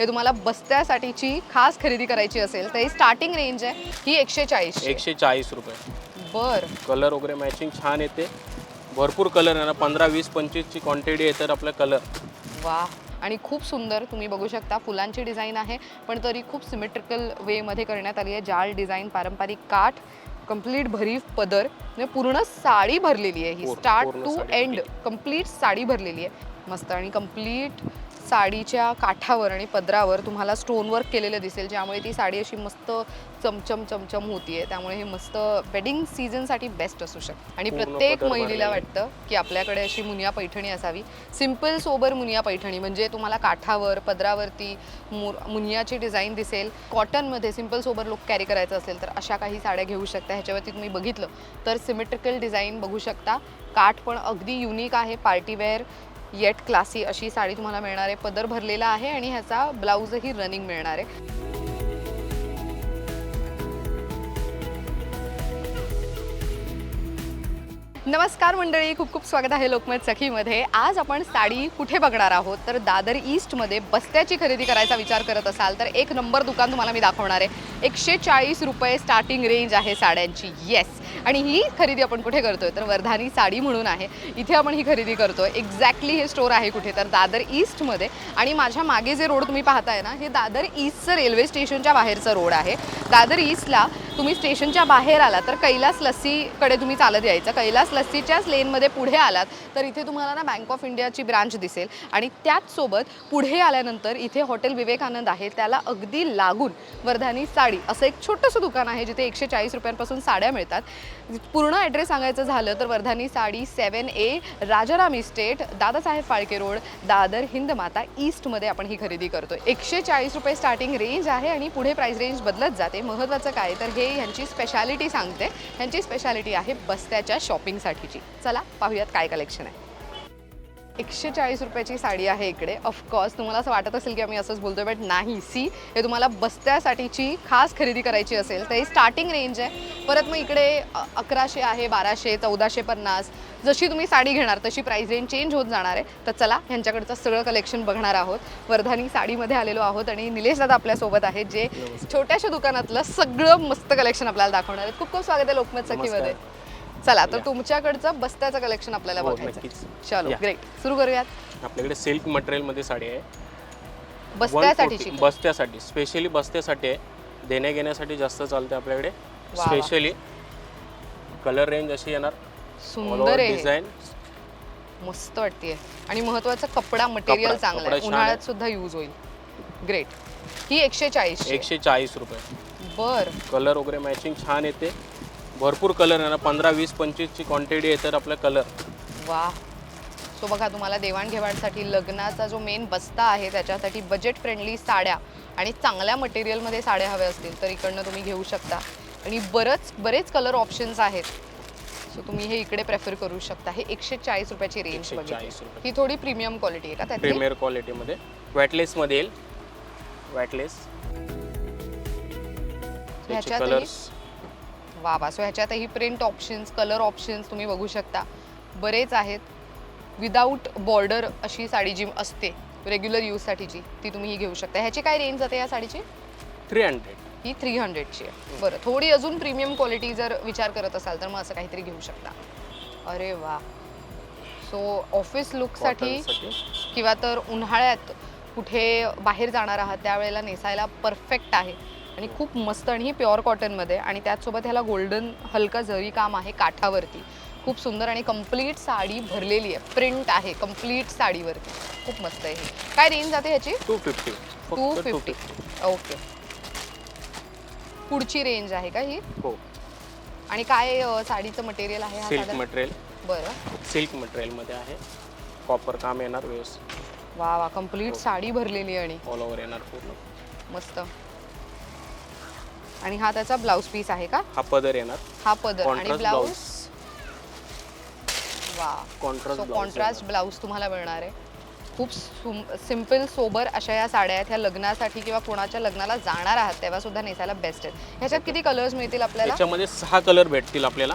हे तुम्हाला बस्त्यासाठीची खास खरेदी करायची असेल तर ही स्टार्टिंग रेंज आहे ही एकशे चाळीस एकशे चाळीस रुपये. बर. कलर वगैरे मॅचिंग छान येते. भरपूर कलर येणार पंधरा वीस पंचवीसची क्वांटिटी येतात आपल्या कलर वा आणि खूप सुंदर तुम्ही बघू शकता फुलांची डिझाईन आहे पण तरी खूप सिमेट्रिकल वेमध्ये करण्यात आली आहे. जाळ डिझाईन पारंपरिक काठ कंप्लीट भरीव पदर. म्हणजे पूर्ण साडी भरलेली आहे ही. Start to end. Complete sari भरलेली. आहे. मस्त आणि कंप्लीट साडीच्या काठावर आणि पदरावर तुम्हाला स्टोन वर्क केलेलं दिसेल ज्यामुळे ती साडी अशी मस्त चमचम चमचम होतीये. त्यामुळे हे मस्त वेडिंग सीझनसाठी बेस्ट असू शकते आणि प्रत्येक महिलेला. वाटतं की आपल्याकडे अशी मुनिया पैठणी असावी. सिंपल सोबर मुनिया पैठणी म्हणजे तुम्हाला काठावर पदरावरती मुनियाची डिझाईन दिसेल. कॉटनमध्ये सिंपल सोबर लुक कॅरी करायचं असेल तर अशा काही साड्या घेऊ शकता. ह्याच्यावरती तुम्ही बघितलं तर सिमेट्रिकल डिझाईन बघू शकता. काठ पण अगदी युनिक आहे. पार्टीवेअर येट क्लासी अशी साडी तुम्हाला मिळणार आहे. पदर भरलेला आहे आणि ह्याचा ब्लाऊजही रनिंग मिळणार आहे. नमस्कार मंडळी खूप खूप स्वागत आहे लोकमत सखीमध्ये. आज आपण साडी कुठे बघणार आहोत? तर दादर ईस्टमध्ये बस्त्याची खरेदी करायचा विचार करत असाल तर एक नंबर दुकान तुम्हाला मी दाखवणार आहे. एकशे चाळीस रुपये स्टार्टिंग रेंज आहे साड्यांची. येस आणि ही खरेदी आपण कुठे करतोय? तर वर्धानी साडी म्हणून आहे. इथे आपण ही खरेदी करतोय. एक्झॅक्टली हे स्टोर आहे कुठे? तर दादर ईस्टमध्ये आणि माझ्या मागे जे रोड तुम्ही पाहताय ना हे दादर ईस्टचं रेल्वे स्टेशनच्या बाहेरचं रोड आहे. दादर ईस्टला तुम्ही स्टेशनच्या बाहेर आला तर कैलास लस्सीकडे तुम्ही चालत यायचं. कैलास लस्सीच्याच लेनमध्ये पुढे आलात तर इथे तुम्हाला ना बँक ऑफ इंडियाची ब्रांच दिसेल. आणि त्याचसोबत पुढे आल्यानंतर इथे हॉटेल विवेकानंद आहे. त्याला अगदी लागून वर्धानी साडी असं एक छोटंसं दुकान आहे जिथे एकशे चाळीस रुपयांपासून साड्या मिळतात. पूर्ण ॲड्रेस सांगायचं झालं तर Vardhani sari seven A Rajaram estate Dadasaheb Phalke road Dadar Hindmata ईस्टमध्ये आपण ही खरेदी करतो एकशे चाळीस रुपये स्टार्टिंग रेंज आहे आणि पुढे प्राईस रेंज बदलत जाते. महत्त्वाचं काय तर हे ह्यांची स्पेशालिटी सांगते. ह्यांची स्पेशालिटी आहे बस्त्याच्या शॉपिंगसाठीची चला पाहूयात काय कलेक्शन आहे. एकशे चाळीस रुपयाची साडी आहे इकडे. ऑफकोर्स तुम्हाला असं वाटत असेल की आम्ही असंच बोलतोय बट नाही सी हे तुम्हाला बस्त्यासाठीची खास खरेदी करायची असेल तर ही स्टार्टिंग रेंज आहे. परत मग इकडे अकराशे आहे बाराशे चौदाशे पन्नास. जशी तुम्ही साडी घेणार तशी प्राईस रेंज चेंज होत जाणार आहे. तर चला ह्यांच्याकडचं सगळं कलेक्शन बघणार आहोत. वर्धानी साडीमध्ये आलेलो आहोत आणि निलेश दादा आपल्यासोबत आहेत जे छोट्याशा दुकानातलं सगळं मस्त कलेक्शन आपल्याला दाखवणार आहेत. खूप खूप स्वागत आहे लोकमत सखीमध्ये. चला तर. तुमच्याकडचं बस्त्याचं कलेक्शन आपल्याला हो, बघायचं. चलो या. ग्रेट सुरू करूयात? आपल्याकडे सिल्क मटेरियलमध्ये साडी आहे. बस्त्यासाठीची 140 बस्त्यासाठी स्पेशली बस्त्यासाठी आहे देण्या घेण्यासाठी जास्त चालते आपल्याकडे. वा. स्पेशली कलर रेंज अशी येणार. सुंदर आहे. डिझाईन मस्त वाटते आणि महत्त्वाचा कपडा मटेरियल कपडा- चांगला कपडा आहे. छान उन्हाळ्यात. सुद्धा यूज होईल. ग्रेट ही एकशे चाळीस एकशे चाळीस रुपये. बर. कलर वगैरे मॅचिंग छान येते. भरपूर कलर येणार पंधरा वीस पंचवीसची क्वांटिटी येतात आपल्या कलर. वा. सो बघा तुम्हाला देवाणघेवाणसाठी लग्नाचा जो मेन बस्ता आहे त्याच्यासाठी बजेट फ्रेंडली साड्या आणि चांगल्या मटेरियलमध्ये साड्या हव्या असतील तर इकडनं तुम्ही घेऊ शकता. आणि बरंच बरेच कलर ऑप्शन्स आहेत. सो तुम्ही हे इकडे प्रेफर करू शकता. हे एकशे चाळीस रुपयाची रेंज 140 बघितली. रुपये. ही थोडी प्रीमियम क्वालिटी आहे का त्यातली? प्रीमियर क्वालिटीमध्ये वॅटलेसमध्ये येईल. वॅटलेस ह्याच्यातही- कलर्स वा वा सो ह्याच्यातही प्रिंट ऑप्शन्स कलर ऑप्शन्स तुम्ही बघू शकता. बरेच आहेत. विदाऊट बॉर्डर अशी साडी जी असते रेग्युलर यूजसाठीची ती तुम्ही ही घेऊ शकता. ह्याची काय रेंज जाते या साडीची? थ्री हंड्रेड ही थ्री हंड्रेडची आहे. बरं थोडी अजून प्रीमियम क्वालिटी जर विचार करत असाल तर मग असं काहीतरी घेऊ शकता. अरे वा सो ऑफिस लुकसाठी किंवा तर उन्हाळ्यात कुठे बाहेर जाणार आहात त्यावेळेला नेसायला परफेक्ट आहे. आणि खूप मस्त आणि ही प्युअर कॉटनमध्ये आणि त्याचसोबत ह्याला गोल्डन हलका जरी काम आहे काठावरती. खूप सुंदर आणि कंप्लीट साडी भरलेली आहे. प्रिंट आहे कंप्लीट साडीवरती. खूप मस्त आहे ही. काय रेंज जाते ह्याची? Two fifty two fifty okay पुढची रेंज आहे का ही? हो. आणि काय साडीचं मटेरियल आहे हा सिल्क साधारण? मटेरियल बरं. सिल्क मटेरियलमध्ये आहे. कॉपर काम येणार व्यवस्थित. वा वा. कंप्लीट हो. साडी भरलेली आहे आणि. ऑल ओव्हर येणार पूर्ण. मस्त. आणि हा त्याचा ब्लाऊज पीस आहे का? हा पदर येणार. हा पदर आणि Contrast ब्लाऊज. वा कॉन्ट्रास्ट ब्लाऊज तुम्हाला मिळणार आहे. खूप सिंपल सोबर अशा या साड्या आहेत. ह्या लग्नासाठी किंवा कोणाच्या लग्नाला जाणार आहात तेव्हा सुद्धा नेसायला बेस्ट आहेत. ह्याच्यात किती कलर्स मिळतील आपल्याला? त्याच्यामध्ये सहा कलर भेटतील आपल्याला.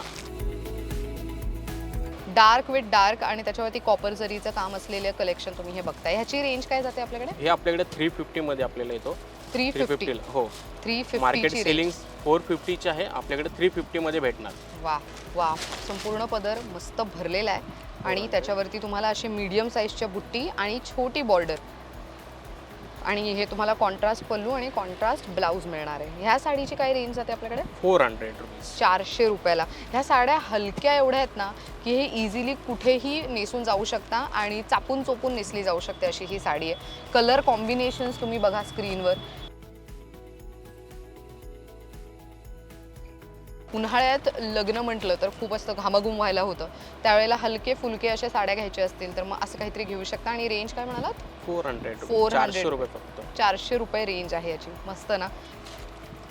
डार्क विथ डार्क आणि त्याच्यावरती कॉपर जरीचं काम असलेलं कलेक्शन तुम्ही हे बघताय. ह्याची रेंज काय जाते आपल्याकडे? हे आपल्याकडे थ्री फिफ्टीमध्ये आपल्याला येतो. थ्री फिफ्टी फिफ्टीला हो. थ्री मार्केट सेलिंग फोर फिफ्टीचे आहे. आपल्याकडे थ्री फिफ्टीमध्ये भेटणार. वा वा संपूर्ण पदर मस्त भरलेला आहे. आणि त्याच्यावरती तुम्हाला अशी मीडियम साईजच्या बुट्टी आणि छोटी बॉर्डर आणि हे तुम्हाला कॉन्ट्रास्ट पल्लू आणि कॉन्ट्रास्ट ब्लाऊज मिळणार आहे. ह्या साडीची काय रेंज जाते आपल्याकडे? फोर हंड्रेड रुपीज चारशे रुपयाला. ह्या साड्या हलक्या एवढ्या आहेत ना की हे इझिली कुठेही नेसून जाऊ शकता आणि चापून चोपून नेसली जाऊ शकते अशी ही साडी आहे. कलर कॉम्बिनेशन्स तुम्ही बघा स्क्रीनवर उन्हाळ्यात लग्न म्हटलं तर खूप असतं घामाघूम व्हायला होतं. त्यावेळेला हलके फुलके अशा साड्या घ्यायचे असतील तर मग असं काहीतरी घेऊ शकता. आणि रेंज काय म्हणालात? फोर हंड्रेड 400 चारशे रुपये फक्त. चारशे रुपये रेंज आहे याची. मस्त ना?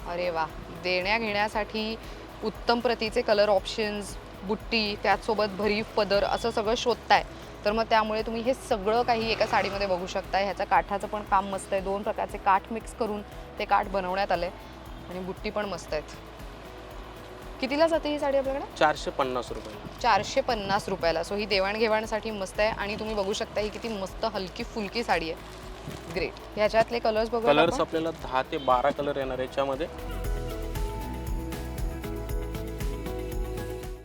अरे वा. देण्या घेण्यासाठी उत्तम प्रतीचे कलर ऑप्शन्स बुट्टी त्याचसोबत भरीव पदर असं सगळं शोधताय. तर मग त्यामुळे तुम्ही हे सगळं काही एका साडीमध्ये बघू शकताय. ह्याच्या काठाचं पण काम मस्त आहे. दोन प्रकारचे काठ मिक्स करून ते काठ बनवण्यात आले आणि बुट्टी पण मस्त आहेत. कितीला जाते ही साडी आपल्याकडे? चारशे पन्नास रुपये चारशे पन्नास रुपयाला. सो ही देवाणघेवाणसाठी मस्त आहे. आणि तुम्ही बघू शकता ही किती मस्त हलकी फुलकी साडी आहे. ग्रेट ह्याच्यातले कलर्स बघू कलर्स आपल्याला दहा ते बारा कलर येणार याच्यामध्ये.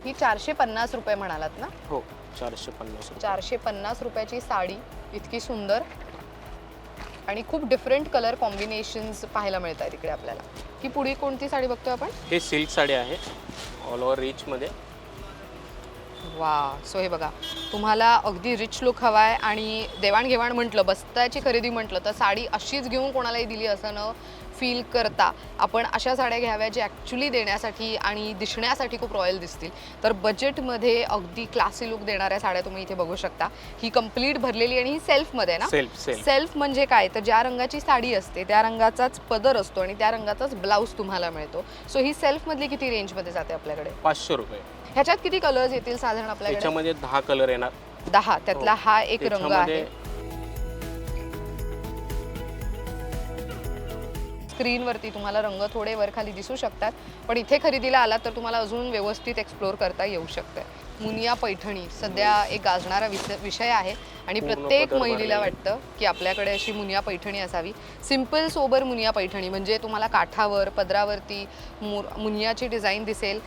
ही चारशे पन्नास रुपये म्हणालात ना? हो चारशे पन्नास रुपये. चारशे पन्नास रुपयाची साडी इतकी सुंदर. आणि खूप डिफरंट कलर कॉम्बिनेशन्स पाहायला मिळत आहेत इकडे आपल्याला. ही पुढे कोणती साडी बघतोय आपण? हे सिल्क साडी आहे ऑल ओव्हर रिचमध्ये वा सो हे बघा तुम्हाला अगदी रिच लुक हवा आहे आणि देवाणघेवाण म्हटलं बस्त्याची खरेदी म्हटलं तर साडी अशीच घेऊन कोणालाही दिली असं न फील करता आपण अशा साड्या घ्याव्या जे ॲक्च्युली देण्यासाठी आणि दिसण्यासाठी खूप रॉयल दिसतील. तर बजेटमध्ये अगदी क्लासी लुक देणाऱ्या साड्या तुम्ही इथे बघू शकता. ही कंप्लीट भरलेली आणि ही सेल्फमध्ये ना? सेल्फ सेल्फ सेल्फ म्हणजे काय? तर ज्या रंगाची साडी असते त्या रंगाचाच पदर असतो आणि त्या रंगाचाच ब्लाऊज तुम्हाला मिळतो. सो ही सेल्फमधली किती रेंजमध्ये जाते आपल्याकडे? पाचशे रुपये. ह्याच्यात किती कलर्स येतील साधारण आपल्याकडे? दहा कलर येणार. दहा. त्यातला हो. हा एक रंग आहे. स्क्रीनवरती तुम्हाला रंग थोडे वर खाली दिसू शकतात. पण इथे खरेदीला आलात तर तुम्हाला अजून व्यवस्थित एक्सप्लोर करता येऊ शकतं. मुनिया पैठणी सध्या एक गाजणारा विष विषय आहे. आणि प्रत्येक महिलेला. वाटतं की आपल्याकडे अशी मुनिया पैठणी असावी. सिंपल सोबर मुनिया पैठणी म्हणजे तुम्हाला काठावर पदरावरती मुनियाची डिझाईन दिसेल.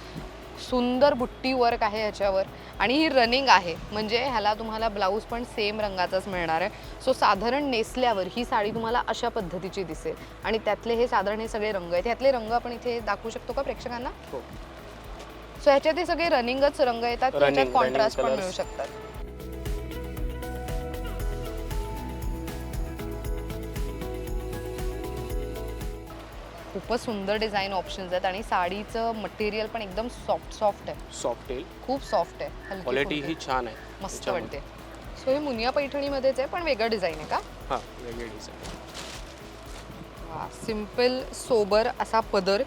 सुंदर बुट्टी वर्क आहे ह्याच्यावर आणि ही रनिंग आहे. म्हणजे ह्याला तुम्हाला ब्लाऊज पण सेम रंगाचाच मिळणार आहे. सो साधारण नेसल्यावर ही साडी तुम्हाला अशा पद्धतीची दिसेल. आणि त्यातले हे साधारण हे सगळे रंग आहेत. ह्यातले रंग आपण इथे दाखवू शकतो का प्रेक्षकांना? हो. सो ह्याच्यात हे सगळे रनिंगच रंग येतात. त्याच्यात कॉन्ट्रास्ट पण. मिळू शकतात. खूपच सुंदर डिझाईन ऑप्शन्स आहेत आणि साडीचं मटेरियल पण एकदम सॉफ्ट सॉफ्ट आहे. सॉफ्ट येईल खूप सॉफ्ट आहे. क्वालिटी. ही छान आहे. मस्त. वाटते. सो हे मुनिया पैठणीमध्येच आहे पण वेगळं डिझाईन आहे का? हा वेगळी डिझाईन सिंपल सोबर असा पदर.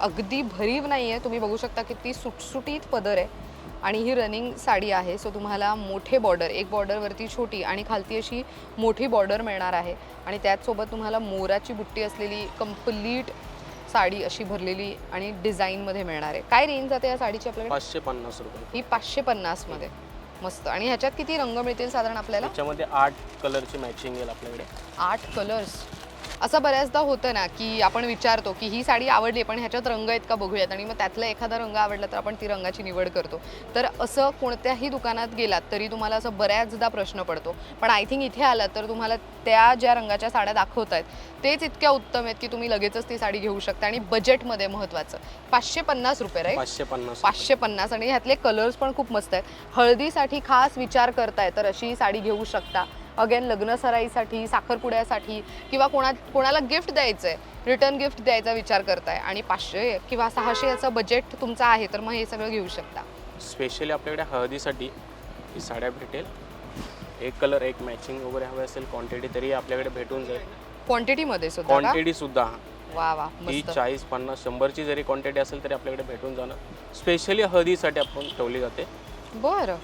अगदी भरीव नाही आहे तुम्ही बघू शकता किती सुटसुटीत पदर आहे. आणि ही रनिंग साडी आहे. सो तुम्हाला मोठे बॉर्डर एक बॉर्डरवरती छोटी आणि खालती अशी मोठी बॉर्डर मिळणार आहे. आणि त्याचसोबत तुम्हाला मोराची बुट्टी असलेली कंप्लीट साडी अशी भरलेली आणि डिझाईनमध्ये मिळणार आहे. काय रेंज जाते या साडीची आपल्याकडे? पाचशे पन्नास रुपये. ही पाचशे पन्नासमध्ये मस्त. आणि ह्याच्यात किती रंग मिळतील साधारण आपल्याला? आठ कलरची मॅचिंग येईल आपल्याकडे. आठ कलर्स असं बऱ्याचदा होतं ना की आपण विचारतो की ही साडी आवडली पण ह्याच्यात रंग आहेत का बघूयात? आणि मग त्यातला एखादा रंग आवडला तर आपण ती रंगाची निवड करतो. तर असं कोणत्याही दुकानात गेलात तरी तुम्हाला असं बऱ्याचदा प्रश्न पडतो. पण आय थिंक इथे आलात तर तुम्हाला त्या ज्या रंगाच्या साड्या दाखवत आहेत तेच इतक्या उत्तम आहेत की तुम्ही लगेचच ती साडी घेऊ शकता आणि बजेटमध्ये महत्त्वाचं. पाचशे पन्नास रुपये राईट पाचशे पन्नास पाचशे पन्नास आणि ह्यातले कलर्स पण खूप मस्त आहेत. हळदीसाठी खास विचार करताय तर अशी साडी घेऊ शकता. अगेन लग्न सराईसाठी साखरपुड्यासाठी किंवा कोणा कोणाला गिफ्ट द्यायचं आहे रिटर्न गिफ्ट द्यायचा विचार करताय आणि पाचशे किंवा सहाशे याचं बजेट तुमचं आहे तर मग हे सगळं घेऊ शकता. स्पेशली आपल्याकडे हळदीसाठी ही साड्या भेटेल. एक कलर एक मॅचिंग वगैरे हवे असेल क्वांटिटी तरी आपल्याकडे भेटून जाईल. क्वांटिटीमध्ये सुद्धा का? क्वांटिटी सुद्धा. वा वा ही मस्त. चाळीस पन्नास शंभरची जरी क्वांटिटी असेल तरी आपल्याकडे भेटून जाणार. स्पेशली हळदीसाठी आपण ठेवली जाते. बरं.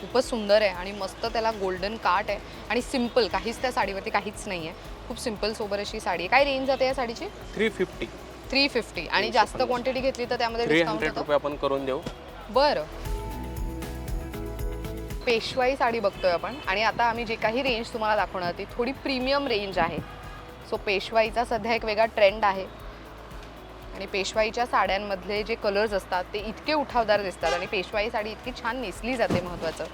खूपच सुंदर आहे आणि मस्त त्याला गोल्डन काट आहे. आणि सिंपल काहीच त्या साडीवरती काहीच नाही आहे खूप सिंपल सोबर अशी साडी आहे. काय रेंज जाते या साडीची? थ्री फिफ्टी थ्री फिफ्टी आणि जास्त 350. क्वांटिटी घेतली तर त्यामध्ये थ्री डिस्काउंट हंड्रेड होतं? रुपये आपण करून देऊ. बरं. पेशवाई साडी बघतोय आपण. आणि आता आम्ही जे काही रेंज तुम्हाला दाखवणार ती थोडी प्रीमियम रेंज आहे. सो पेशवाईचा सध्या एक वेगळा ट्रेंड आहे. आणि पेशवाईच्या साड्यांमधले जे कलर्स असतात ते इतके उठावदार दिसतात आणि पेशवाई साडी इतकी छान नेसली जाते महत्त्वाचं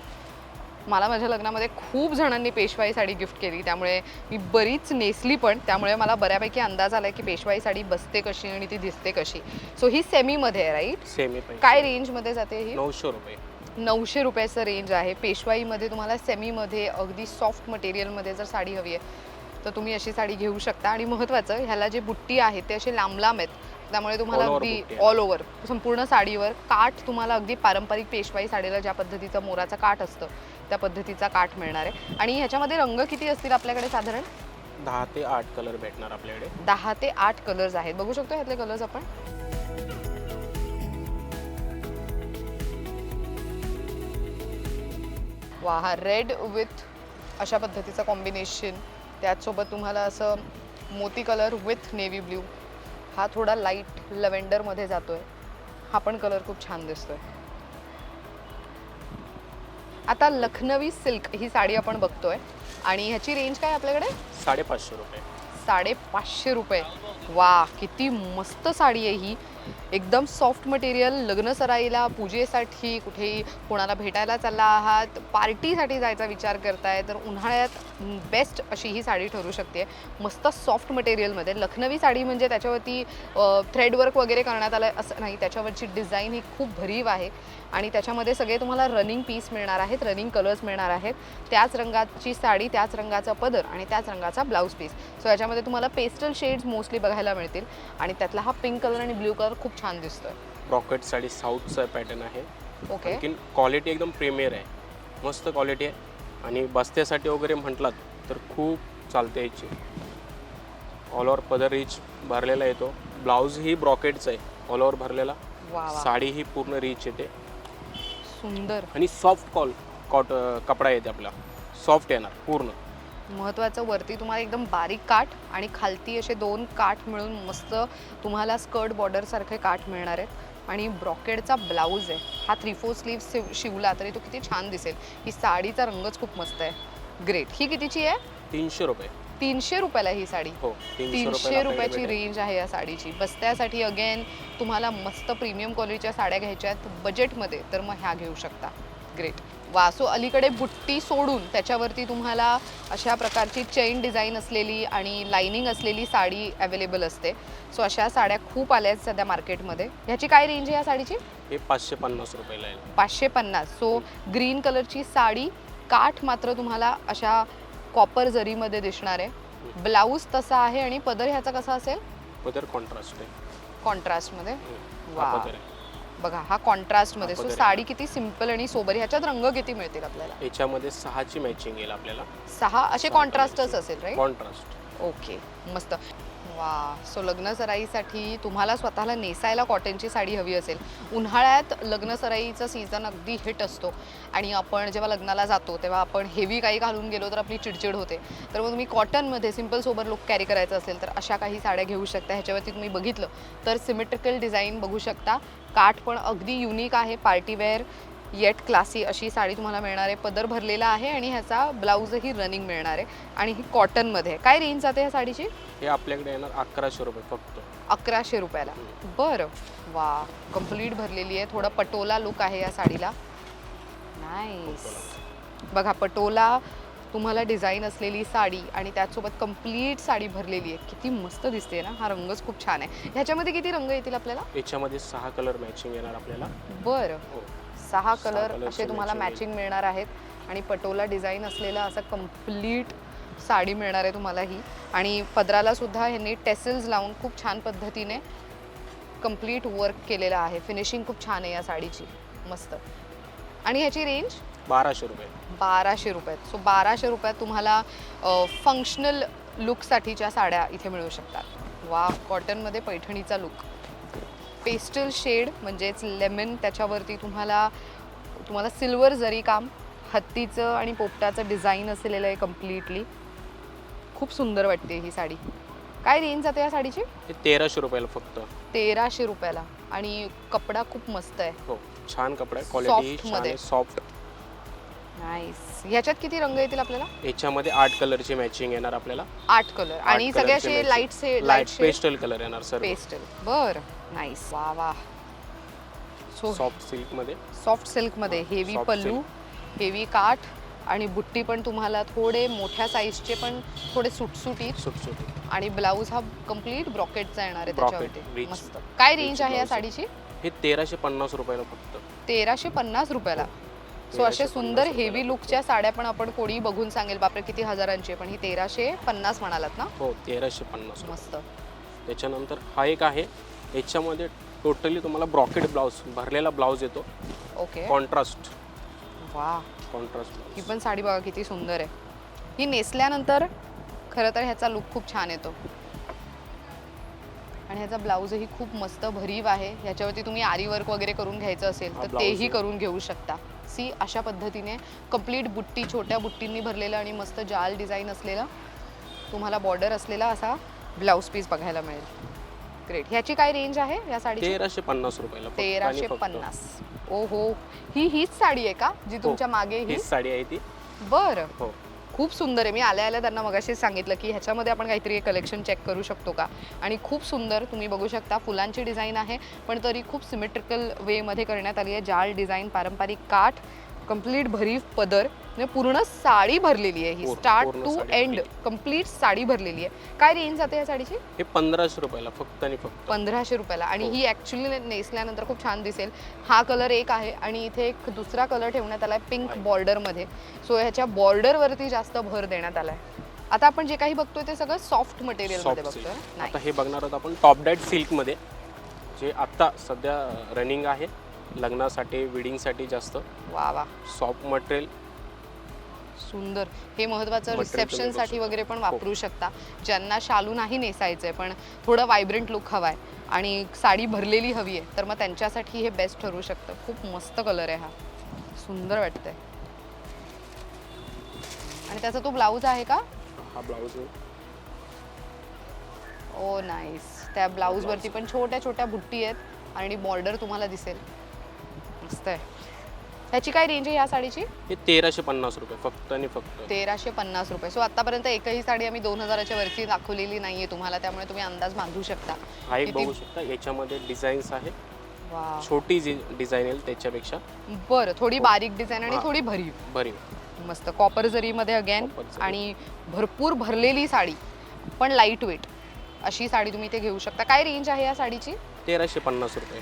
मला माझ्या लग्नामध्ये खूप जणांनी पेशवाई साडी गिफ्ट केली त्यामुळे मी बरीच नेसली पण त्यामुळे मला बऱ्यापैकी अंदाज आला की पेशवाई साडी बसते कशी आणि ती दिसते कशी. सो ही सेमीमध्ये आहे राईट सेमी काय रेंजमध्ये जाते ही? नऊशे रुपये. नऊशे रुपयाचं रेंज आहे. पेशवाईमध्ये तुम्हाला सेमीमध्ये अगदी सॉफ्ट मटेरियलमध्ये जर साडी हवी आहे तर तुम्ही अशी साडी घेऊ शकता. आणि महत्त्वाचं ह्याला जे बुट्टी आहे ते असे लांब लांब आहेत. त्यामुळे तुम्हाला अगदी. ऑल ओव्हर संपूर्ण साडीवर काठ तुम्हाला अगदी पारंपरिक पेशवाई साडीला ज्या पद्धतीचं मोराचं काठ असतं त्या पद्धतीचा काठ मिळणार आहे. आणि ह्याच्यामध्ये रंग किती असतील आपल्याकडे साधारण? दहा ते आठ कलर भेटणार आपल्याकडे. दहा ते आठ कलर्स आहेत. बघू शकतो ह्यातले कलर्स आपण. वा हा रेड विथ अशा पद्धतीचं कॉम्बिनेशन त्याचसोबत तुम्हाला असं मोती कलर विथ नेव्ही ब्ल्यू हा थोडा लाइट लव्हेंडरमध्ये जातोय. हा पण कलर खूप छान दिसतोय. आता लखनवी सिल्क ही साडी आपण बघतोय. आणि ह्याची रेंज काय आपल्याकडे? साडेपाचशे रुपये. साडेपाचशे रुपये. वा किती मस्त साडी आहे ही. एकदम सॉफ्ट मटेरियल लग्नसराईला पूजेसाठी कुठेही कोणाला भेटायला चालला आहात पार्टीसाठी जायचा विचार करताय तर उन्हाळ्यात बेस्ट अशी ही साडी ठरू शकते. मस्त सॉफ्ट मटेरियलमध्ये लखनवी साडी म्हणजे त्याच्यावरती थ्रेडवर्क वगैरे करण्यात आलं असं नाही. त्याच्यावरची डिझाईन ही खूप भरीव आहे. आणि त्याच्यामध्ये सगळे तुम्हाला रनिंग पीस मिळणार आहेत रनिंग कलर्स मिळणार आहेत. त्याच रंगाची साडी त्याच रंगाचा पदर आणि त्याच रंगाचा ब्लाऊज पीस सो याच्यामध्ये तुम्हाला पेस्टल शेड्स मोस्टली बघायला मिळतील. आणि त्यातला हा पिंक कलर आणि ब्ल्यू कलर खूप छान दिसतोय. रॉकेट साडी साऊथचा पॅटर्न आहे. ओके आणखीन क्वालिटी एकदम प्रीमियर आहे. मस्त क्वालिटी आहे. आणि बस्त्यासाठी वगैरे म्हटलात तर खूप चालते याची. ऑल ओव्हर पदर रिच भरलेला येतो. ब्लाऊज ही ब्रॉकेटचा आहे ऑल ओव्हर भरलेला. साडी ही पूर्ण रिच येते. सुंदर. आणि सॉफ्ट कॉल कॉट कपडा येते आपला. सॉफ्ट येणार पूर्ण. महत्त्वाचं वरती तुम्हाला एकदम बारीक काठ आणि खालती असे दोन काठ मिळून मस्त तुम्हाला स्कर्ट बॉर्डरसारखे काठ मिळणार आहेत. आणि ब्रॉकेडचा ब्लाऊज आहे. हा थ्री फोर स्लीव्ह शिव शिवला तरी तो किती छान दिसेल. ही साडीचा रंगच खूप मस्त आहे. ग्रेट ही कितीची आहे? तीनशे रुपये. तीनशे रुपयाला ही साडी. हो तीनशे रुपयाची. रेंज आहे या साडीची. बस्त्यासाठी अगेन तुम्हाला मस्त प्रीमियम क्वालिटीच्या साड्या घ्यायच्यात बजेटमध्ये तर मग ह्या घेऊ शकता. ग्रेट वासो अलीकडे बुट्टी सोडून त्याच्यावरती तुम्हाला अशा प्रकारची चेन डिझाईन असलेली आणि लाइनिंग असलेली साडी अवेलेबल असते. सो अशा साड्या खूप आल्या आहेत सध्या मार्केटमध्ये. ह्याची काय रेंज आहे या साडीची? हे पाचशे पन्नास रुपयाला आहे पाचशे पन्नास. सो ग्रीन कलरची साडी काठ मात्र तुम्हाला अशा कॉपर जरीमध्ये दिसणार आहे. ब्लाऊज तसा आहे आणि पदर ह्याचा कसा असेल? पदर कॉन्ट्रास्ट आहे. कॉन्ट्रास्टमध्ये. वा. बघा हा कॉन्ट्रास्टमध्ये हा सो. साडी किती सिंपल आणि सोबर ह्याच्यात रंग किती मिळतील आपल्याला? याच्यामध्ये सहाची मॅचिंग येईल आपल्याला. सहा असे कॉन्ट्रास्टच. असेल राईट कॉन्ट्रास्ट ओके मस्त. वा. सो लग्न सराईसाठी तुम्हाला स्वतःला नेसायला कॉटनची साडी हवी असेल. उन्हाळ्यात लग्न सराईचं सीझन अगदी हिट असतो. आणि आपण जेव्हा लग्नाला जातो तेव्हा आपण हेवी काही घालून गेलो तर आपली चिडचिड होते. तर मग तुम्ही कॉटनमध्ये सिंपल सोबर लुक कॅरी करायचं असेल तर अशा काही साड्या घेऊ शकता. ह्याच्यावरती तुम्ही बघितलं तर सिमेट्रिकल डिझाईन बघू शकता. काठ पण अगदी युनिक आहे. पार्टीवेअर येट क्लासी अशी साडी तुम्हाला मिळणार आहे. पदर भरलेला आहे आणि ह्याचा ब्लाऊजही रनिंग मिळणार आहे. आणि ही कॉटनमध्ये. काय रेंज जाते ह्या साडीची? हे आपल्याकडे येणार अकराशे रुपये फक्त. अकराशे रुपयाला. बरं. वा. कंप्लीट भरलेली आहे. थोडा पटोला लुक आहे या साडीला. नाईस बघा पटोला तुम्हाला डिझाईन असलेली साडी आणि त्याचसोबत कंप्लीट साडी भरलेली आहे. किती मस्त दिसते ना. हा रंगच खूप छान आहे. ह्याच्यामध्ये किती रंग येतील आपल्याला? याच्यामध्ये सहा कलर मॅचिंग येणार आपल्याला. बरं. हो. सहा कलर असे तुम्हाला मॅचिंग मिळणार आहेत. आणि पटोला डिझाईन असलेलं असं कंप्लीट साडी मिळणार आहे तुम्हाला ही. आणि पदराला सुद्धा ह्यांनी टेसल्स लावून खूप छान पद्धतीने कंप्लीट वर्क केलेलं आहे. फिनिशिंग खूप छान आहे या साडीची. मस्त. आणि ह्याची रेंज बाराशे रुपये. बाराशे रुपयात सो बाराशे रुपयात तुम्हाला फंक्शनल लुकसाठीच्या साड्या इथे मिळू शकतात. वा कॉटनमध्ये पैठणीचा लुक पेस्टल शेड म्हणजेच लेमन त्याच्यावरती तुम्हाला तुम्हाला सिल्वर जरी काम हत्तीचं आणि पोपटाचं डिझाईन असलेलं आहे कम्प्लिटली खूप सुंदर वाटते ही साडी. काय रेंज जाते या साडीची? तेराशे रुपयाला फक्त. तेराशे रुपयाला. आणि कपडा खूप मस्त आहे. हो छान कपडा आहे. क्वालिटी मध्ये. सॉफ्ट नाईस ह्याच्यात किती रंग येतील आपल्याला? याच्यामध्ये आठ कलरची मॅचिंग येणार आपल्याला. आठ कलर आणि सगळे असे लाइट लाइट पेस्टल कलर येणार सर पेस्टल बर. नाईस वा वा. सो सॉफ्ट सिल्कमध्ये सॉफ्ट सिल्कमध्ये हेवी soft पल्लू हेवी काठ आणि बुट्टी पण तुम्हाला थोडे मोठ्या साईजचे पण थोडे सुटसुटीत. सुटसुटी आणि ब्लाऊज हा कंप्लीट ब्रॉकेटचा येणार आहे Brocade, त्याच्यावरती. rich- मस्त. काय रेंज आहे या blouse आहे. साडीची? हे तेराशे पन्नास रुपयाला फक्त. तेराशे पन्नास रुपयाला. सो असे सुंदर हेवी. लुकच्या साड्या पण आपण कोणी बघून सांगेल. बापरे किती हजारांची आहे. पण ही तेराशे पन्नास म्हणालात ना? हो तेराशे पन्नास. रुपये. मस्त. त्याच्यानंतर हा एक आहे. याच्यामध्ये टोटली तुम्हाला ब्रॉकेट ब्लाऊज भरलेला ब्लाऊज येतो. ओके कॉन्ट्रास्ट वा. कॉन्ट्रास्ट ही पण साडी बघा किती सुंदर आहे. ही नेसल्यानंतर खरं तर ह्याचा लुक खूप छान येतो. आणि ह्याचा ब्लाऊजही खूप मस्त भरीव आहे. ह्याच्यावरती तुम्ही आरी वर्क वगैरे करून घ्यायचं असेल तर तेही. करून घेऊ शकता. सी अशा पद्धतीने कंप्लीट बुट्टी छोट्या बुट्टींनी भरलेलं आणि मस्त जाल डिझाईन असलेला तुम्हाला बॉर्डर असलेला असा ब्लाऊज पीस बघायला मिळेल. ग्रेट ह्याची काय रेंज आहे? या साडीची? तेराशे पन्नास रुपयाला फक्त आणि तेराशे फक्त. पन्नास. ओ हो ही हीच साडी आहे का? जी तुमच्या मागे ही? हीच साडी आहे ती. बरं. हो. खूप सुंदर आहे. मी आल्या आल्या त्यांना मगाशीच सांगितलं की ह्याच्यामध्ये आपण काहीतरी कलेक्शन चेक करू शकतो का? आणि खूप सुंदर तुम्ही बघू शकता. फुलांची डिझाईन आहे पण तरी खूप सिमेट्रिकल वेमध्ये करण्यात आली आहे. जाळ डिझाईन पारंपरिक काठ कंप्लीट भरीव पदर म्हणजे पूर्ण साडी भरलेली आहे ही. पूर्ण- स्टार्ट पूर्ण टू साडी एंड भरलेली. कंप्लीट साडी भरलेली आहे. काय रेंज जाते या साडीची? हे पंधराशे रुपयाला फक्त आणि फक्त. पंधराशे रुपयाला. आणि हो. ही ॲक्च्युली नेसल्यानंतर खूप छान दिसेल. हा कलर एक आहे आणि इथे एक दुसरा कलर ठेवण्यात आला आहे. पिंक आहे. बॉर्डरमध्ये सो ह्याच्या बॉर्डरवरती जास्त भर देण्यात आला आहे आता आपण जे काही बघतोय ते सगळं सॉफ्ट मटेरियलमध्ये सॉफ्ट बघतोय. सिल्क नाही. आता हे बघणार आहोत आपण टॉप डॅट सिल्कमध्ये जे आत्ता सध्या रनिंग आहे. लग्नासाठी वेडिंगसाठी जास्त. वा वा. सॉफ्ट मटेरियल सुंदर. हे महत्वाचं Material तुम्ही रिसेप्शनसाठी बघू वगैरे पण शकता. हो. वापरू शकता. ज्यांना शालू नाही नेसायचंय पण थोडं व्हायब्रंट लुक हवाय आणि साडी भरलेली हवी आहे तर मग त्यांच्यासाठी हे बेस्ट ठरू शकतं. खूप मस्त कलर आहे हा. सुंदर वाटतंय. आणि त्याचा तो ब्लाऊज आहे का? हा ब्लाऊज ओ नाईस त्या ब्लाऊज वरती पण छोट्या छोट्या बुट्टी आहेत आणि बॉर्डर तुम्हाला दिसेल. मस्त आहे. ह्याची काय रेंज आहे या साडीची? हे तेराशे पन्नास रुपये फक्त आणि फक्त. तेराशे पन्नास रुपये. सो आतापर्यंत एकही साडी आम्ही दोन हजाराच्या वरती दाखवलेली नाहीये तुम्हाला त्यामुळे तुम्ही अंदाज बांधू शकता. हा एक किती- बघू शकता याच्यामध्ये डिझाईन्स आहे. वा छोटी जी डिझाईन येईल त्याच्यापेक्षा. बरं थोडी बारीक डिझाईन आणि हा. थोडी भरीव. भरीव. मस्त. कॉपर जरीमध्ये अगेन Copper जरी. आणि भरपूर भरलेली साडी पण लाइट वेट अशी साडी तुम्ही इथे घेऊ शकता. काय रेंज आहे या साडीची? तेराशे पन्नास रुपये.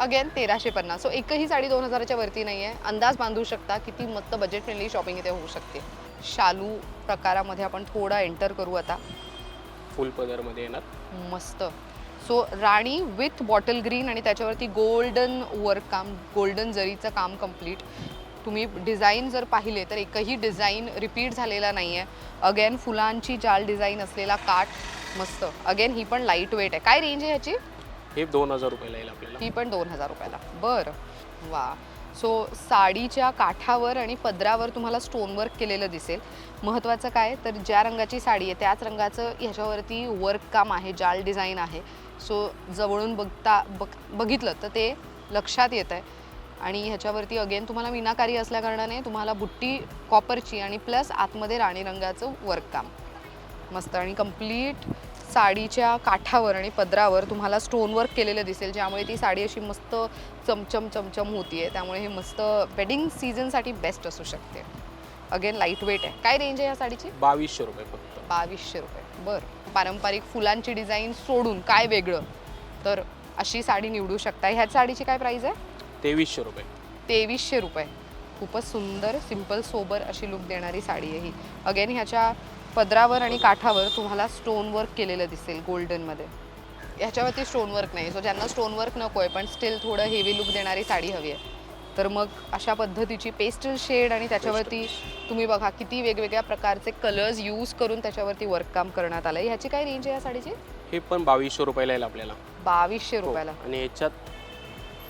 अगेन तेराशे पन्नास. सो एकही साडी दोन हजाराच्या वरती नाही आहे अंदाज बांधू शकता किती मस्त बजेट फ्रेंडली शॉपिंग इथे होऊ शकते. शालू प्रकारामध्ये आपण थोडा एंटर करू आता. फुल पदरमध्ये येणार. मस्त. सो राणी विथ बॉटल ग्रीन आणि त्याच्यावरती गोल्डन वर्क काम गोल्डन जरीचं काम कंप्लीट तुम्ही डिझाईन जर पाहिले तर एकही डिझाईन रिपीट झालेला नाही आहे अगेन फुलांची जाल डिझाईन असलेला काठ मस्त. अगेन ही पण लाइट वेट आहे. काय रेंज आहे ह्याची? हे दोन हजार रुपयाला येईल आपल्याला. ती पण दोन हजार रुपयाला. बरं. वा. सो साडीच्या काठावर आणि पदरावर तुम्हाला स्टोन वर्क केलेलं दिसेल. महत्त्वाचं काय? तर ज्या रंगाची साडी आहे त्याच रंगाचं ह्याच्यावरती वर्क काम आहे जाल डिझाईन आहे. सो जवळून बघता बघ बघितलं तर ते लक्षात येत आहे आणि ह्याच्यावरती अगेन तुम्हाला विनाकारी असल्याकारणाने तुम्हाला बुट्टी कॉपरची आणि प्लस आतमध्ये राणी रंगाचं वर्क काम. मस्त आणि कंप्लीट साडीच्या काठावर आणि पदरावर तुम्हाला स्टोन वर्क केलेलं दिसेल ज्यामुळे ती साडी अशी मस्त चमचम चमचम होतीये. त्यामुळे हे मस्त वेडिंग सीझनसाठी बेस्ट असू शकते. अगेन लाइट वेट आहे. काय रेंज आहे या साडीची? बावीसशे रुपये फक्त. बावीसशे रुपये. बरं. पारंपरिक फुलांची डिझाईन सोडून काय वेगळं? तर अशी साडी निवडू शकता. ह्या साडीची काय प्राईस आहे? तेवीसशे रुपये. तेवीसशे रुपये. खूपच सुंदर सिंपल सोबर अशी लुक देणारी साडी आहे ही. अगेन ह्याच्या पदरावर आणि काठावर तुम्हाला स्टोन वर्क केलेलं दिसेल गोल्डनमध्ये ह्याच्यावरती स्टोन वर्क नाही. सो ज्यांना स्टोन वर्क नको आहे पण स्टील थोडं हेवी लुक देणारी साडी हवी आहे. तर मग अशा पद्धतीची पेस्टल शेड आणि त्याच्यावरती तुम्ही बघा किती वेगवेगळ्या प्रकारचे कलर्स यूज करून त्याच्यावरती वर्क काम करण्यात आलं ह्याची काय रेंज आहे या साडीची? हे पण बावीसशे रुपयाला येईल आपल्याला. बावीसशे हो. रुपयाला. आणि ह्याच्यात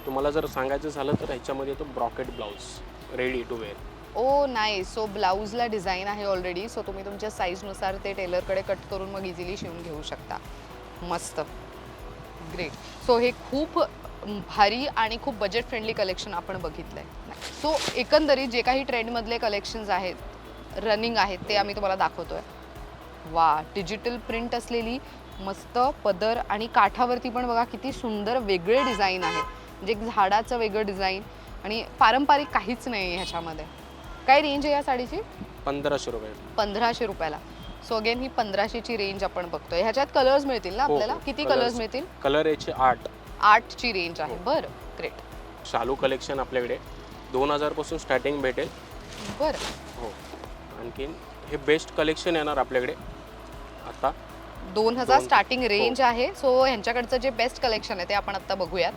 तुम्हाला जर सांगायचं झालं तर ह्याच्यामध्ये येतो brocade blouse ready to wear ओ नाही. सो ब्लाऊजला डिझाईन आहे ऑलरेडी सो तुम्ही तुमच्या साईजनुसार ते टेलरकडे कट करून मग इझिली शिवून घेऊ शकता. मस्त. ग्रेट सो हे खूप भारी आणि खूप बजेट फ्रेंडली कलेक्शन आपण बघितलं आहे सो एकंदरीत जे काही ट्रेंडमधले कलेक्शन्स आहेत रनिंग आहेत ते आम्ही तुम्हाला दाखवतोय. वा डिजिटल प्रिंट असलेली मस्त पदर आणि काठावरती पण बघा किती सुंदर वेगळे डिझाईन आहे म्हणजे झाडाचं वेगळं डिझाईन आणि पारंपरिक काहीच नाही आहे ह्याच्यामध्ये. काय रेंज आहे या साडीची? पंधराशे रुपये. पंधराशे रुपयाला. सो अगेन ही पंधराशेची रेंज आपण बघतोय. ह्याच्यात कलर्स मिळतील ना हो, आपल्याला? हो. किती Colours. कलर्स मिळतील? कलर याचे आठ. आठची रेंज आहे. बरं. ग्रेट शालू कलेक्शन आपल्याकडे. दोन हजारपासून स्टार्टिंग भेटेल. बरं. हो. आणखीन हे बेस्ट कलेक्शन येणार आपल्याकडे. आता. दोन हजार दोन- स्टार्टिंग हो. रेंज आहे. सो ह्यांच्याकडचं जे बेस्ट कलेक्शन आहे ते आपण आत्ता बघूयात.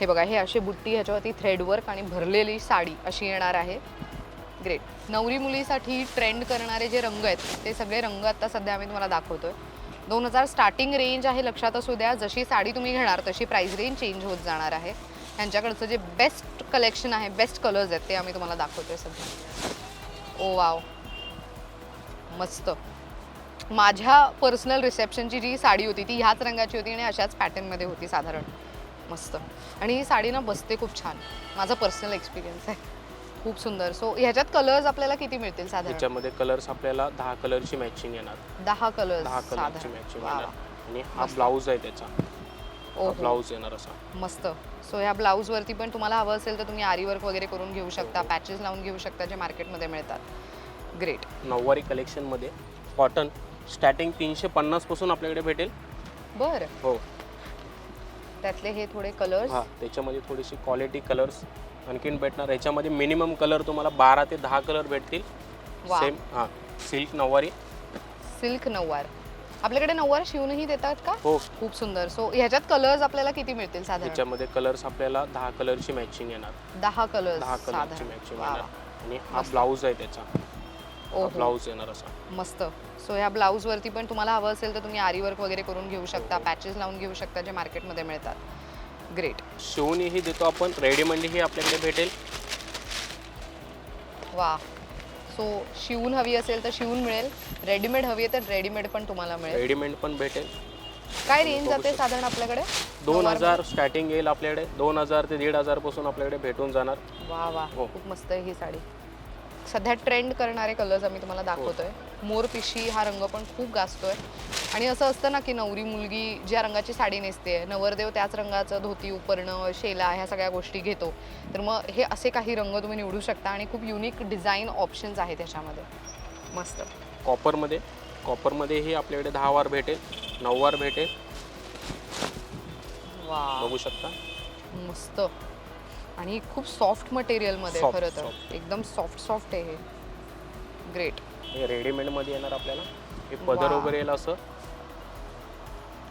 हे बघा हे अशी बुट्टी ह्याच्यावरती थ्रेडवर्क आणि भरलेली साडी अशी येणार आहे. ग्रेट नवरी मुलीसाठी ट्रेंड करणारे जे रंग आहेत ते सगळे रंग आता सध्या आम्ही तुम्हाला दाखवतोय. दोन हजार स्टार्टिंग रेंज आहे लक्षात असू द्या. जशी साडी तुम्ही घेणार तशी प्राईस रेंज चेंज होत जाणार आहे. ह्यांच्याकडचं जे बेस्ट कलेक्शन आहे बेस्ट कलर्स आहेत ते आम्ही तुम्हाला दाखवतोय सध्या. ओ वाव मस्त. माझ्या पर्सनल रिसेप्शनची जी साडी होती ती ह्याच रंगाची होती आणि अशाच पॅटर्नमध्ये होती साधारण. मस्त. आणि ही साडी ना बसते खूप छान. माझा पर्सनल एक्सपिरियन्स आहे. खूप सुंदर. सो ह्याच्यात कलर्स आपल्याला किती मिळतील साधारण? कलर्स आपल्याला दहा कलरची मॅचिंग येणार. दहा कलर्स दहा कलरची मॅचिंग येणार. आणि हा मस्त. ब्लाऊज आहे त्याचा. हा ओहो. ब्लाऊज येणार असा. मस्त. सो ह्या ब्लाऊजवरती पण तुम्हाला हवं असेल तर तुम्ही आरी वर्क वगैरे करून घेऊ शकता पॅचेस लावून घेऊ शकता जे मार्केटमध्ये मिळतात. ग्रेट नऊवारी कलेक्शनमध्ये कॉटन स्टार्टिंग तीनशे पन्नासपासून आपल्याकडे भेटेल. बरं. हो. त्यातले हे थोडे कलर्स हा त्याच्यामध्ये थोडीशी क्वालिटी कलर्स आणखीन भेटणार. याच्यामध्ये मिनिमम कलर तुम्हाला बारा ते दहा कलर भेटतील. वा. सेम हां सिल्क नऊवारी. सिल्क नऊवार. आपल्याकडे नऊवार शिवूनही देतात का? हो. खूप सुंदर. सो ह्याच्यात कलर्स आपल्याला किती मिळतील साधारण? कलर्स आपल्याला दहा कलरची मॅचिंग येणार. दहा कलर्स दहा कलरची मॅचिंग येणार. आणि हा. ब्लाऊज आहे त्याचा. हा ओहो. ब्लाऊज येणार असा. मस्त. सो ह्या ब्लाऊजवरती पण तुम्हाला हवं असेल तर तुम्ही आरी वर्क वगैरे करून घेऊ शकता. हो. पॅचेस लावून घेऊ शकता जे मार्केटमध्ये मिळतात. ग्रेट शिवणीही देतो आपण. रेडीमेडही आपल्याकडे भेटेल. वा सो शिवून हवी असेल तर शिवून मिळेल. रेडीमेड हवी आहे तर रेडीमेड पण तुम्हाला मिळेल. रेडीमेड पण भेटेल. काय रेंज जाते. साधारण आपल्याकडे? दोन हजार स्टार्टिंग येईल आपल्याकडे. दोन हजार ते दीड हजारपासून आपल्याकडे भेटून जाणार. वा वा हो. खूप मस्त आहे ही साडी. सध्या ट्रेंड करणारे कलर्स आम्ही तुम्हाला दाखवतोय. मोर पिशी हा रंग पण खूप गाजतोय. आणि असं असतं ना की नवरी मुलगी ज्या रंगाची साडी नेसते नवरदेव त्याच रंगाचं धोती उपरणं शेला ह्या सगळ्या गोष्टी घेतो. तर मग हे असे काही रंग तुम्ही निवडू शकता आणि खूप युनिक डिझाईन ऑप्शन्स आहेत त्याच्यामध्ये मस्त. कॉपरमध्ये कॉपरमध्येही आपल्याकडे दहा वार भेटेल नऊ वार भेटेल. वा बघू शकता. मस्त. आणि खूप सॉफ्ट मटेरियलमध्ये खरं तर. एकदम सॉफ्ट सॉफ्ट आहे हे. ग्रेट हे रेडीमेडमध्ये येणार आपल्याला. हे पदर वा. वगैरे येईल असं.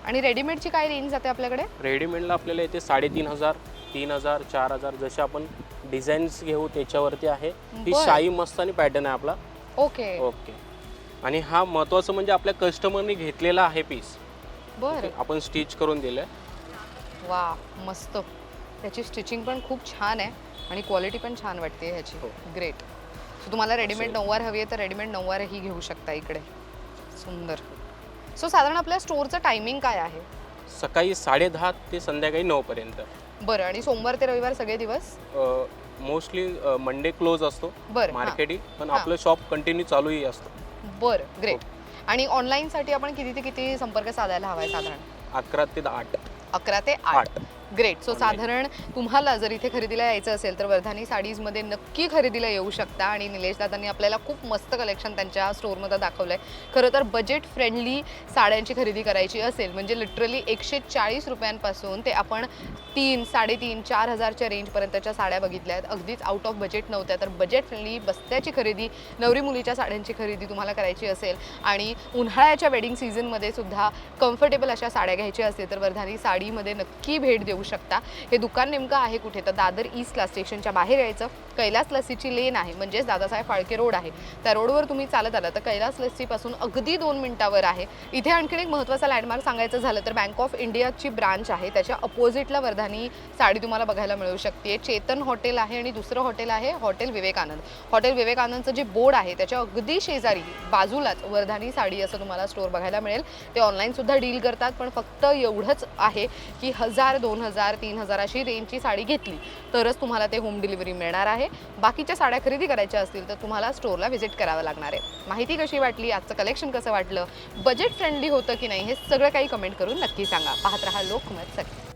आणि रेडीमेडची काय रेंज जाते आपल्याकडे? रेडीमेडला आपल्याला येते साडेतीन हजार तीन हजार चार हजार जसे आपण डिझाईन्स घेऊ त्याच्यावरती आहे. ही बरं. शाही मस्तानी पॅटर्न आहे आपला. ओके. ओके. आणि हा महत्त्वाचं म्हणजे आपल्या कस्टमरने घेतलेला आहे पीस बरं. आपण स्टिच करून दिलं वा मस्त. त्याची स्टिचिंग पण खूप छान आहे आणि क्वालिटी पण छान वाटते ह्याची. हो. ग्रेट तुम्हाला रेडीमेड. नऊवार हवी आहे तर रेडीमेड नऊवारही घेऊ शकता इकडे. सुंदर. सो साधारण आपल्या स्टोअरचं टायमिंग काय आहे? सकाळी साडेदहा ते संध्याकाळी नऊपर्यंत बरं आणि सोमवार ते रविवार सगळे दिवस? मोस्टली मंडे क्लोज असतो. बरं हां. मार्केटिंग पण हां. आपलं शॉप कंटिन्यू चालूही असतं. बरं ग्रेट आणि ऑनलाईनसाठी आपण किती ते किती संपर्क साधायला हवा आहे साधारण? अकरा ते आठ. अकरा ते आठ. ग्रेट सो साधारण तुम्हाला जर इथे खरेदीला यायचं असेल तर वर्धानी साडीजमध्ये नक्की खरेदीला येऊ शकता. आणि निलेश दादांनी आपल्याला खूप मस्त कलेक्शन त्यांच्या स्टोअरमध्ये दाखवलं आहे खरं तर बजेट फ्रेंडली साड्यांची खरेदी करायची असेल म्हणजे लिटरली एकशे चाळीस रुपयांपासून ते आपण तीन साडेतीन चार हजारच्या रेंजपर्यंतच्या साड्या बघितल्या आहेत. अगदीच आउट ऑफ बजेट नव्हत्या तर बजेट फ्रेंडली बस्त्याची खरेदी नवरी मुलीच्या साड्यांची खरेदी तुम्हाला करायची असेल. आणि उन्हाळ्याच्या वेडिंग सीझनमध्ये सुद्धा कम्फर्टेबल अशा साड्या घ्यायच्या असतील तर वर्धानी साडीमध्ये नक्की भेट देऊ. शकता. हे दुकान नेमकं आहे कुठे? तर दादर ईस्टला स्टेशनच्या बाहेर यायचं. कैलास लस्सीची लेन आहे. म्हणजेच दादासाहेब फाळके रोड आहे. त्या रोडवर तुम्ही चालत आला तर कैलास लस्सीपासून अगदी दोन मिनिटावर आहे. इथे आणखीन एक महत्त्वाचा लँडमार्क सांगायचं झालं तर बँक ऑफ इंडियाची ब्रांच आहे. त्याच्या अपोजिटला वर्धानी साडी तुम्हाला बघायला मिळू शकते. चेतन हॉटेल आहे आणि दुसरं हॉटेल आहे हॉटेल विवेकानंद हॉटेल विवेकानंदचं जे बोर्ड आहे त्याच्या अगदी शेजारी बाजूलाच वर्धानी साडी असं तुम्हाला स्टोअर बघायला मिळेल. ते ऑनलाईनसुद्धा डील करतात. पण फक्त एवढंच आहे की हजार दोन हजार तीन हजार अशी रेंजची साडी घेतली. तरच तुम्हाला ते होम डिलिव्हरी मिळणार आहे. बाकीच्या साड्या खरेदी करायच्या असतील तर तुम्हाला स्टोअरला व्हिजिट करावं लागणार आहे. माहिती कशी वाटली? आजचं कलेक्शन कसं वाटलं? बजेट फ्रेंडली होतं की नाही? हे सगळं काही कमेंट करून नक्की सांगा. पाहत राहा लोकमत सगळं.